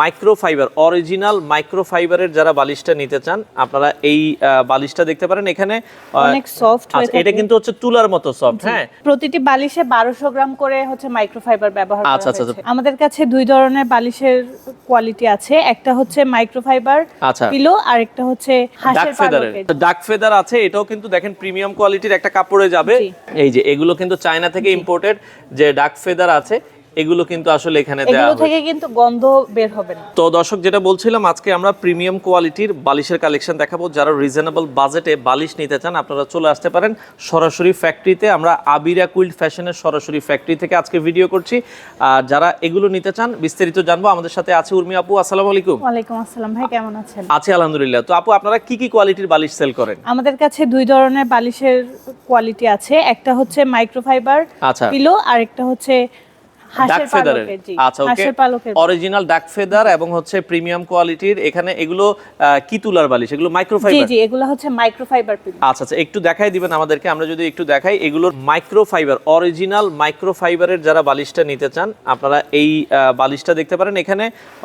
Microfibre original মাইক্রোফাইবারের যারা বালিশটা নিতে চান আপনারা এই বালিশটা দেখতে পারেন। এখানে অনেক সফট আচ্ছা, এটা কিন্তু হচ্ছে তুলার মতো সফট হ্যাঁ। প্রতিটি বালিশে বারোশো গ্রাম করে হচ্ছে মাইক্রোফাইবার ব্যবহার করা আচ্ছা, আচ্ছা, হয়েছে। আমাদের কাছে দুই ধরনের বালিশের কোয়ালিটি আছে। একটা হচ্ছে মাইক্রোফাইবার। পিলো আর একটা হচ্ছে ডাক হাঁসের ফেদারের ডাক ফেদার আছে এটাও কিন্তু দেখেন প্রিমিয়াম কোয়ালিটির একটা কাপড়ে যাবে। এই যে এগুলো কিন্তু চায়না থেকে ইম্পোর্টেড যে ডাক ফেদার আছে এগুলো কিন্তু আসলে এখানে দেওয়া এগুলো থেকে কিন্তু গন্ধ বের হবে না। তো দর্শক যেটা বলছিলাম আজকে আমরা প্রিমিয়াম কোয়ালিটির বালিশের কালেকশন দেখাবো। যারা রিজনেবল বাজেটে বালিশ নিতে চান আপনারা চলে আসতে পারেন সরাসরি ফ্যাক্টরিতে আমরা আবিরা কুইল্ড ফ্যাশনের সরাসরি ফ্যাক্টরি থেকে আজকে ভিডিও করছি। আর যারা এগুলো নিতে চান বিস্তারিত জানব। আমাদের সাথে আছে উর্মি আপু আসসালামু আলাইকুম। ওয়ালাইকুম আসসালাম ভাই কেমন আছেন? আছে আলহামদুলিল্লাহ। তো আপু আপনারা কি কি কোয়ালিটির বালিশ সেল করেন? আমাদের কাছে দুই ধরনের বালিশের কোয়ালিটি আছে। একটা হচ্ছে মাইক্রোফাইবার আচ্ছা। পিলো আর একটা হচ্ছে ডাক ফেদারের আচ্ছা ওকে। অরিজিনাল ডাক ফেদার এবং হচ্ছে প্রিমিয়াম কোয়ালিটির এখানে এগুলো কি তুলার বালিশ? এগুলো মাইক্রোফাইবার জি এগুলো হচ্ছে মাইক্রোফাইবার আচ্ছা আচ্ছা একটু দেখাই দিবেন আমাদেরকে। আমরা যদি একটু দেখাই এগুলোর মাইক্রোফাইবার অরিজিনাল মাইক্রোফাইবারের যারা বালিশটা নিতে চান আপনারা এই বালিশটা দেখতে পারেন। এখানে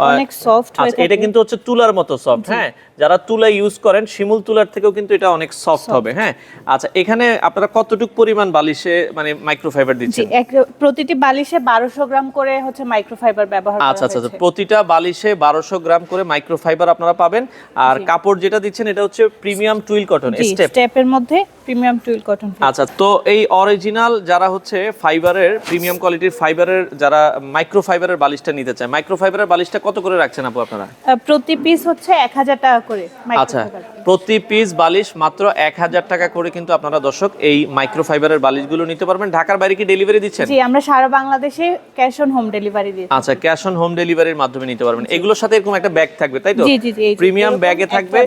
অনেক সফট এটা কিন্তু হচ্ছে তুলার মতো সফট হ্যাঁ? যারা তুলা ইউজ করেন শিমুল তুলার থেকেও কিন্তু এটা অনেক সফট হবে হ্যাঁ? আচ্ছা এখানে আপনারা কতটুক পরিমাণ বালিশে মানে মাইক্রোফাইবার দিচ্ছেন? প্রতিটি বালিশে বারোশো গ্রাম করে হচ্ছে মাইক্রোফাইবার ব্যবহার করা আচ্ছা আচ্ছা আচ্ছা। প্রতিটা বালিশে বারোশো গ্রাম করে মাইক্রোফাইবার আপনারা পাবেন। আর কাপড় যেটা দিচ্ছেন এটা হচ্ছে প্রিমিয়াম টুইল কটন স্টেপের মধ্যে প্রিমিয়াম টুইল কটন আচ্ছা তো এই অরিজিনাল যারা হচ্ছে ফাইবারের প্রিমিয়াম কোয়ালিটির ফাইবারের যারা মাইক্রো ফাইবারের বালিশটা নিতে চায় মাইক্রো ফাইবারের বালিশটা কত করে রাখছেন আপু আপনারা? প্রতি পিস হচ্ছে এক হাজার টাকা করে আচ্ছা প্রতি পিস বালিশ মাত্র এক হাজার টাকা করে কিন্তু আপনারা দর্শক এই মাইক্রো ফাইবারের বালিশগুলো নিতে পারবেন। ঢাকার বাইরে কি ডেলিভারি দিচ্ছেন? জি আমরা সারা বাংলাদেশে ক্যাশ অন হোম ডেলিভারি দিই আচ্ছা ক্যাশ অন হোম ডেলিভারির মাধ্যমে নিতে পারবেন। এগুলোর সাথে এরকম একটা ব্যাগ থাকবে তাই তো? জি, জি, জি, প্রিমিয়াম ব্যাগে থাকবে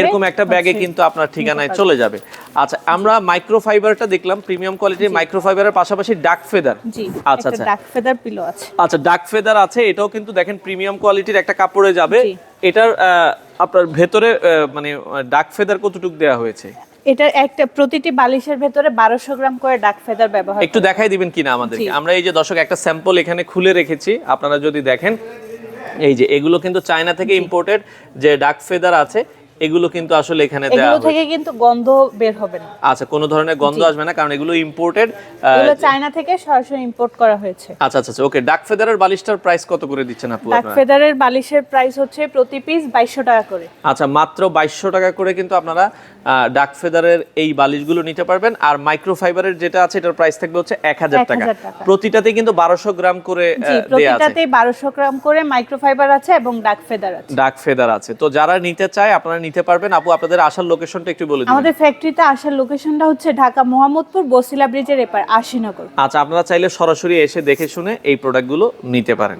এরকম একটা ব্যাগে কিন্তু আপনার ঠিকানায় চলে যাবে। আচ্ছা আমরা মাইক্রো ফাইবারটা দেখলাম প্রিমিয়াম কোয়ালিটির মাইক্রো ফাইবারের পাশাপাশি ডাক ফেদার জি আচ্ছা আচ্ছা। ডাক ফেদার পিলো আছে। আচ্ছা ডাক ফেদার আছে এটাও কিন্তু দেখেন প্রিমিয়াম কোয়ালিটির একটা কাপড়ে যাবে। এটার আপনার ভেতরে মানে ডাক ফেদার কতটুক দেওয়া হয়েছে? এটা একটা প্রতিটি বালিশের ভেতরে বারোশো গ্রাম করে ডাক ফেদার ব্যবহার একটু দেখাই দিবেন কিনা আমাদেরকে? আমরা এই যে দর্শক একটা স্যাম্পল এখানে খুলে রেখেছি। আপনারা যদি দেখেন এই যে এগুলো কিন্তু চায়না থেকে ইম্পোর্টেড যে ডাক ফেদার আছে এগুলো কিন্তু আসলে এখানে দেওয়া এগুলো থেকে কিন্তু গন্ধ বের হবে না। আচ্ছা কোনো ধরনের গন্ধ আসবে না কারণ এগুলো ইম্পোর্টেড এগুলো চায়না থেকে সরাসরি ইম্পোর্ট করা হয়েছে। আচ্ছা আচ্ছা ওকে ডাক ফেদারের বালিশটার প্রাইস কত করে দিচ্ছেন আপু ডাক ফেদারের বালিশের প্রাইস হচ্ছে প্রতি পিস বাইশশো টাকা করে। আচ্ছা মাত্র বাইশশো টাকা করে কিন্তু আপনারা ডাক ফেদারের এই বালিশগুলো নিতে পারবেন আর মাইক্রো ফাইবারের যেটা আছে এটার প্রাইস থাকবে হচ্ছে এক হাজার টাকা। 1000 টাকা। প্রতিটাতেই কিন্তু বারোশো গ্রাম করে দেয়া আছে। প্রতিটাতেই বারোশো গ্রাম করে মাইক্রোফাইবার আছে এবং ডাক ফেদার আছে। ডাক ফেদার আছে। তো যারা নিতে চায় আপনারা নিতে পারবেন। আপু আপনাদের আসার লোকেশনটা একটু বলে দিন। আমাদের ফ্যাক্টরিতে আসার লোকেশনটা হচ্ছে ঢাকা মোহাম্মদপুর বসিলা ব্রিজের এপার আশিনগর। আচ্ছা আপনারা চাইলে সরাসরি এসে দেখে শুনে এই প্রোডাক্টগুলো নিতে পারেন।